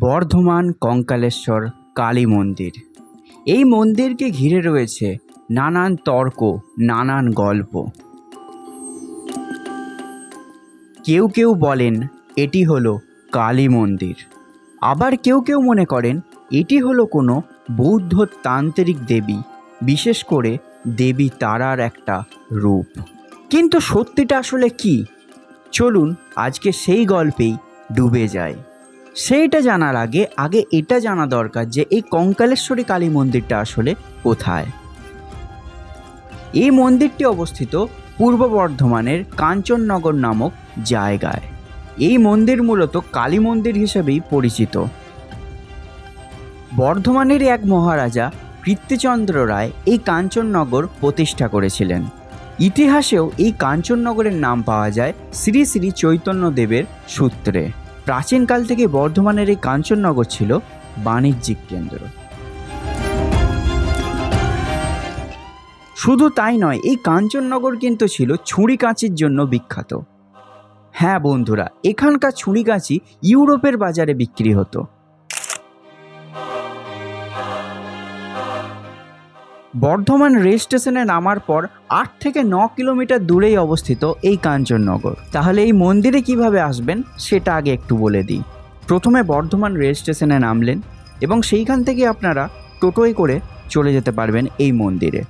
বর্ধমান কঙ্কালেশ্বর কালী মন্দির। এই মন্দিরকে ঘিরে রয়েছে নানান তর্ক, নানান গল্প। কেউ কেউ বলেন, এটি হলো কালী মন্দির। আবার কেউ কেউ মনে করেন, এটি হলো কোনো বৌদ্ধ তান্ত্রিক দেবী, বিশেষ করে দেবী তারার একটা রূপ। কিন্তু সত্যিটা আসলে কি? চলুন আজকে সেই গল্পেই ডুবে যায় সেইটা জানার আগে আগে এটা জানা দরকার যে এই কঙ্কালেশ্বরী কালী মন্দিরটা আসলে কোথায়। এই মন্দিরটি অবস্থিত পূর্ব বর্ধমানের কাঞ্চননগর নামক জায়গায়। এই মন্দির মূলত কালী মন্দির হিসেবেই পরিচিত। বর্ধমানের এক মহারাজা কৃত্তিচন্দ্র রায় এই কাঞ্চননগর প্রতিষ্ঠা করেছিলেন। ইতিহাসেও এই কাঞ্চননগরের নাম পাওয়া যায় শ্রী শ্রী চৈতন্যদেবের সূত্রে। প্রাচীনকাল থেকে বর্ধমানের এই কাঞ্চননগর ছিল বাণিজ্যিক কেন্দ্র। শুধু তাই নয়, এই কাঞ্চননগর কিন্তু ছিল ছুরি কাঁচির জন্য বিখ্যাত। হ্যাঁ বন্ধুরা, এখানকার ছুরি কাঁচি ইউরোপের বাজারে বিক্রি হতো। বর্ধমান রেল স্টেশনে নামার পর আট থেকে ন কিলোমিটার দূরেই অবস্থিত এই কাঞ্চননগর। তাহলে এই মন্দিরে কীভাবে আসবেন সেটা আগে একটু বলে দিই। প্রথমে বর্ধমান রেল স্টেশনে নামলেন এবং সেইখান থেকে আপনারা টোটোয় করে চলে যেতে পারবেন এই মন্দিরে।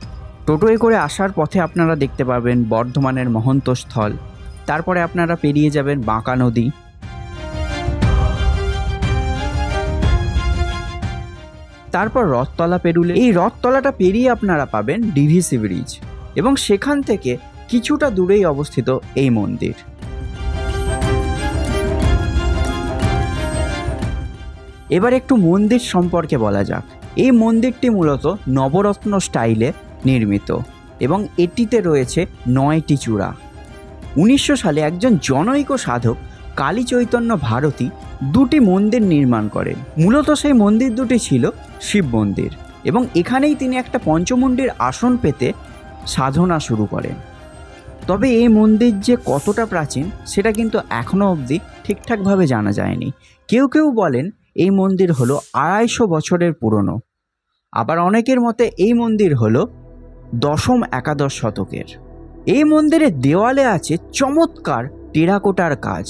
টোটোয় করে আসার পথে আপনারা দেখতে পাবেন বর্ধমানের মহন্ত স্থল তারপরে আপনারা পেরিয়ে যাবেন বাঁকা নদী। তারপর রথতলা পেরুলে, এই রথতলাটা পেরিয়ে আপনারা পাবেন ডিভিসি ব্রিজ এবং সেখান থেকে কিছুটা দূরেই অবস্থিত এই মন্দির। এবার একটু মন্দির সম্পর্কে বলা যাক। এই মন্দিরটি মূলত নবরত্ন স্টাইলে নির্মিত এবং এটিতে রয়েছে নয়টি চূড়া। উনিশশো সালে একজন জনৈক সাধক কালী চৈতন্য ভারতী দুটি মন্দির নির্মাণ করেন। মূলত সেই মন্দির দুটি ছিল শিব মন্দির এবং এখানেই তিনি একটা পঞ্চমুণ্ডির আসন পেতে সাধনা শুরু করেন। তবে এই মন্দির যে কতটা প্রাচীন সেটা কিন্তু এখনও অবধি ঠিকঠাকভাবে জানা যায়নি। কেউ কেউ বলেন এই মন্দির হলো আড়াইশো বছরের পুরনো। আবার অনেকের মতে এই মন্দির হলো দশম একাদশ শতকের। এই মন্দিরের দেওয়ালে আছে চমৎকার টেরাকোটার কাজ।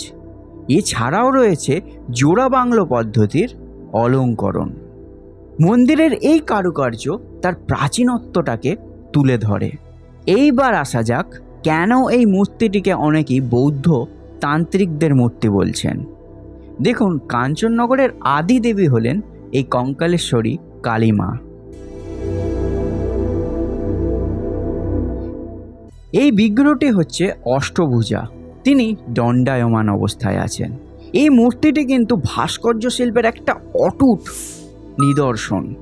এছাড়াও রয়েছে জোড়া বাংলো পদ্ধতির অলঙ্করণ। মন্দিরের এই কারুকার্য তার প্রাচীনত্বটাকে তুলে ধরে। এইবার আসা যাক কেন এই মূর্তিটিকে অনেকেই বৌদ্ধ তান্ত্রিকদের মূর্তি বলছেন। দেখুন, কাঞ্চননগরের আদি দেবী হলেন এই কঙ্কালেশ্বরী কালীমা। এই বিগ্রহটি হচ্ছে অষ্টভুজা। তিনি দণ্ডায়মান অবস্থায় আছেন। এই মূর্তিটি কিন্তু ভাস্কর্য শিল্পের একটা অটুট নিদর্শন।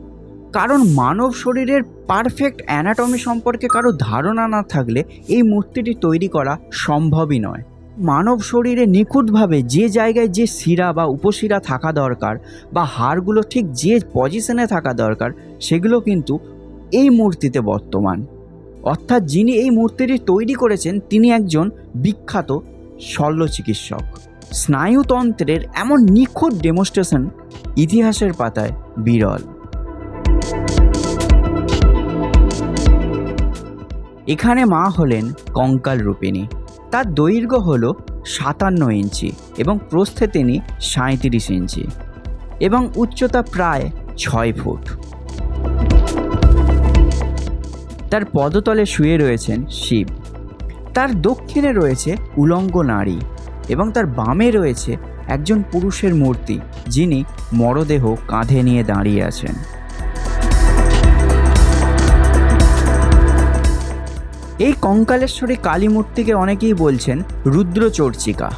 কারণ মানব শরীরের পারফেক্ট অ্যানাটমি সম্পর্কে কারও ধারণা না থাকলে এই মূর্তিটি তৈরি করা সম্ভবই নয়। মানব শরীরে নিখুঁতভাবে যে জায়গায় যে শিরা বা উপশিরা থাকা দরকার বা হাড়গুলো ঠিক যে পজিশনে থাকা দরকার, সেগুলো কিন্তু এই মূর্তিতে বর্তমান। অর্থাৎ যিনি এই মূর্তিটি তৈরি করেছেন, তিনি একজন বিখ্যাত শল্য চিকিৎসক স্নায়ুতন্ত্রের এমন নিখুঁত ডেমনস্ট্রেশন ইতিহাসের পাতায় বিরল। এখানে মা হলেন কঙ্কাল রূপিণী। তার দৈর্ঘ্য হল সাতান্ন ইঞ্চি এবং প্রস্থে তিনি সাঁত্রিশ ইঞ্চি এবং উচ্চতা প্রায় ছয় ফুট। তার পদতলে শুয়ে রয়েছেন শিব। তার দক্ষিণে রয়েছে উলঙ্গ নারী এবং তার বামে রয়েছে একজন পুরুষের মূর্তি, যিনি মরদেহ কাঁধে নিয়ে দাঁড়িয়ে আছেন। এই কঙ্কালেশ্বরী কালী মূর্তিকে অনেকেই বলছেন রুদ্রচর্চিকা।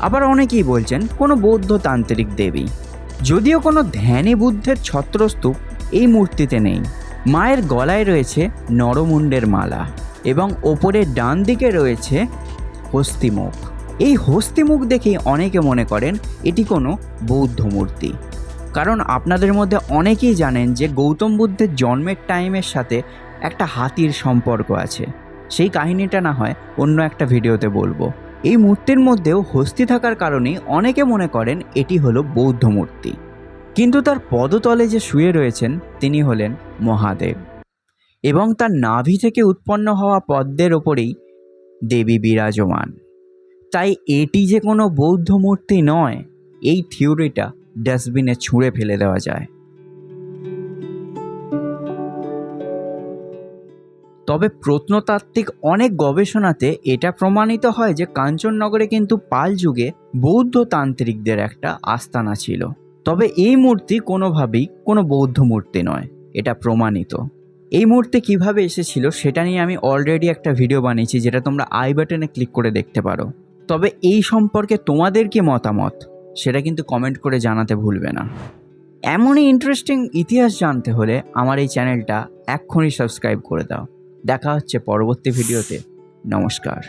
আবার অনেকেই বলছেন কোনো বৌদ্ধ তান্ত্রিক দেবী। যদিও কোনো ধ্যানী বুদ্ধের ছত্রস্তূপ এই মূর্তিতে নেই। মায়ের গলায় রয়েছে নরমুণ্ডের মালা। এবং ওপরের ডান দিকে রয়েছে হস্তিমুখ এই হস্তিমুখ দেখেই অনেকে মনে করেন এটি কোনো বৌদ্ধ মূর্তি। কারণ আপনাদের মধ্যে অনেকেই জানেন যে গৌতম বুদ্ধের জন্মের টাইমের সাথে একটা হাতির সম্পর্ক আছে। সেই কাহিনীটা না হয় অন্য একটা ভিডিওতে বলব। এই মূর্তির মধ্যেও হস্তি থাকার কারণে অনেকে মনে করেন এটি হলো বৌদ্ধ মূর্তি। কিন্তু তার পদতলে যে শুয়ে রয়েছেন, তিনি হলেন মহাদেব। এবং তার নাভি থেকে উৎপন্ন হওয়া পদ্মের ওপরেই দেবী বিরাজমান। তাই এটি যে কোনো বৌদ্ধ মূর্তি নয়, এই থিওরিটা ডাস্টবিনে ছুঁড়ে ফেলে দেওয়া যায়। তবে প্রত্নতাত্ত্বিক অনেক গবেষণাতে এটা প্রমাণিত হয় যে কাঞ্চননগরে কিন্তু পাল যুগে বৌদ্ধ তান্ত্রিকদের একটা আস্তানা ছিল। তবে এই মূর্তি কোনোভাবেই কোনো বৌদ্ধ মূর্তি নয়, এটা প্রমাণিত। এই মূর্তি কীভাবে এসেছিল সেটা নিয়ে আমি অলরেডি একটা ভিডিও বানিয়েছি, যেটা তোমরা আই বাটনে ক্লিক করে দেখতে পারো। তবে এই সম্পর্কে তোমাদের কি মতামত? সেটা কিন্তু কমেন্ট করে জানাতে ভুলবে না। এমনই ইন্টারেস্টিং ইতিহাস জানতে হলে আমার এই চ্যানেলটা এক্ষুনি সাবস্ক্রাইব করে দাও। দেখা হচ্ছে পরবর্তী ভিডিওতে নমস্কার।